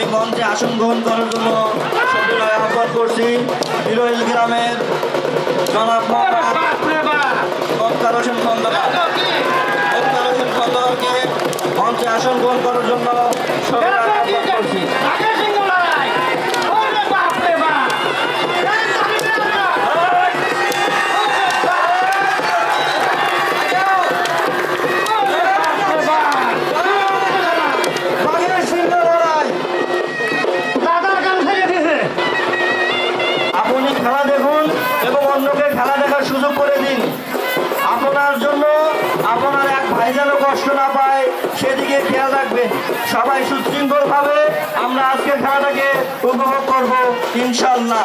আমি মঞ্চে আসন গ্রহণ করার জন্য সবিনয় আহ্বান করছি। বিরোহিল গ্রামের জনাব মোহাম্মদ হোসেন মঞ্চে আসন গ্রহণ করার জন্য কষ্ট না পায় সেদিকে খেয়াল রাখবে। সবাই সুশৃঙ্খলভাবে আমরা আজকের খেলাটাকে উপভোগ করব ইনশাল্লাহ।